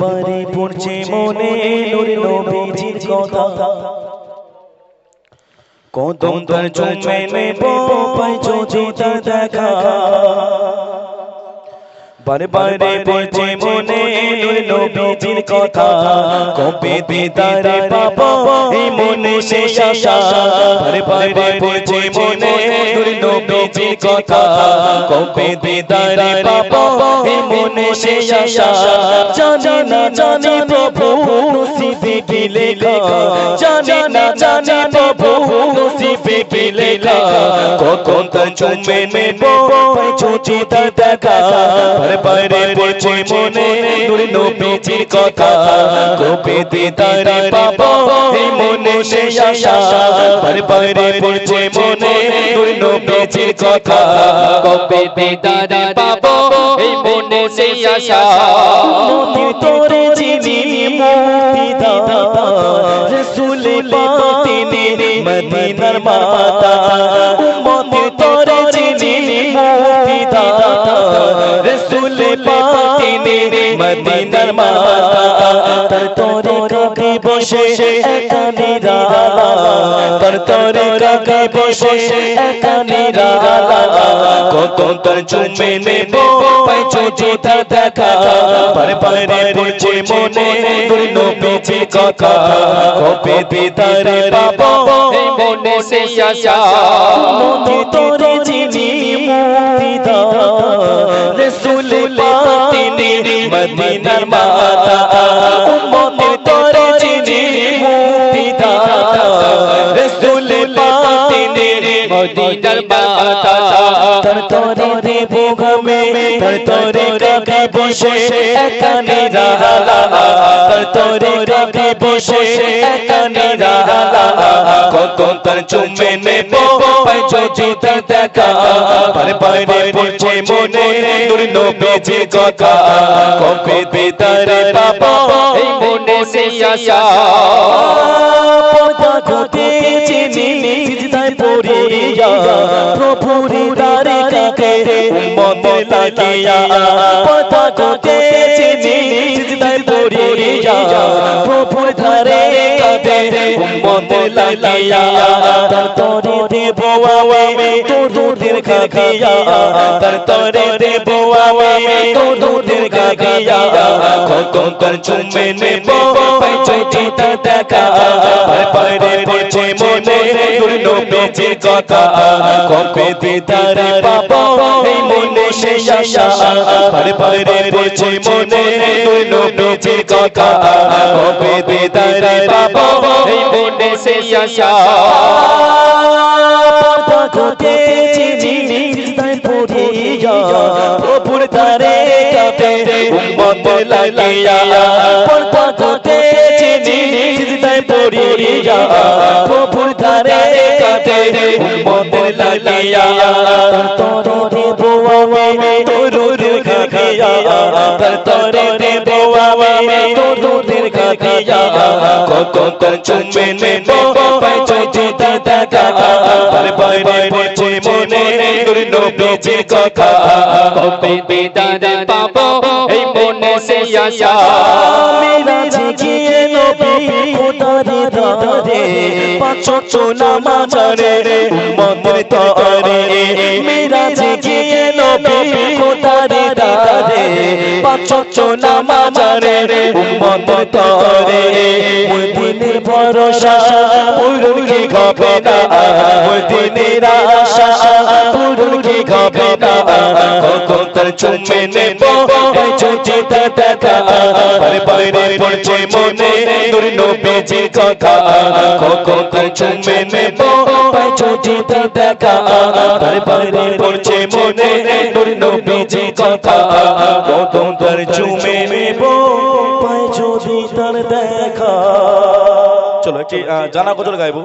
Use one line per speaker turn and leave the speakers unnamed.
বারে পড়ছে মনে নবীজির কথা। কদম তার চুমে নেব পাই যদি দেখা। বারে বারে পড়ছে মনে নবীজির কথা। কবে দিদারে পাবো? এই মনে শেষ আশা। পড়ছে মনে নবীজির কথা। কবে দিদারে পাবো? এই মনে শেষ আশা। জানি না জানি প্রভু নসিবে কি লেখা। জানি না জানি প্রভু নসিবে কি লেখা। তার চুমে নেব? তার দেখা। বারে বারে পড়ছে মনে। নূর নবীজির কথা। কবে দিদারে পাবো। এই মনে শেষ আশা। বারে পড়ছে মনে। নূর নবীজির কথা।
কবে দিদারে পাবো। এই মনে সেই আশা।
তার তোরে কাকে বসে একা নিরালা তার তোরে কাকে বসে একা নিরালা কখন তার চুমে নেব পাই মনে
মনে সেই আশা।
মুক্তি তোরে মুক্তি দাতা। রসুল পাতিনি মদিনার মাতা।
মদিনার মাতা
তর তরে দেব গমে তর তরে কাকে বসে একা নিরালা তর তরে কাকে বসে একা নিরালা কখন তার চুমে নেব, পাই যদি তার দেখা। পারে পারে পড়ছে মনে, নূর নবীজি কথা। কবে বেদারে পাবো
এই মনে সেই আশা।
উম্মত লাগিয়া পদা ঘটে চিনি সিজদায় পড়িয়া প্রভুর ধারে কাকে উম্মত লাগিয়া তার তরে দেব আমি তোদের খাকিয়া তার তরে দেব আমি তোদের খাকিয়া কখন তার চুমে নেব পাই চোখে তার দেখা নবীজির কথা কবে দিদারে পাবো মনে শেষ আশা। পারে পারে মনে তোর নবীজির কথা কবে দিদারে পাবো
মনে সেই আশা।
চিনি সিজদায় পড়িয়া প্রভুর ধারে কাপে উম্মত লাগিয়া। ঘটে চিনি প্রভুর ধারে কাপে উম্মত লাগিয়া তরে দেব আমি তোরুর খাখিয়া তরে দেব আমি চুমে নেব পাই মনে কথা।
কবে দিদারে পাবো এই মনে সেই আশা।
মিরাজ গিয়ে খোদারে দারে পাঁচ নামাজারে উম্মতের তরে মিরাজ গিয়ে নবী খোদারে দারে পাঁচ নামাজারে উম্মতের তরে মদিনের ভরসা পুরুর কি হবে না মদিনের আশা পুরুর কি হবে না। কখন তার চুমে নেব, এই দেখা বারে বারে পড়ছে মনে তোর নবীজির কথা। চুমে নেব যদি দেখা। বারে পড়ছে মনে তোর নবীজির কথা। কখন চুমে নেব যদি তার দেখা। চলো একটি জানা গজল গাইবো?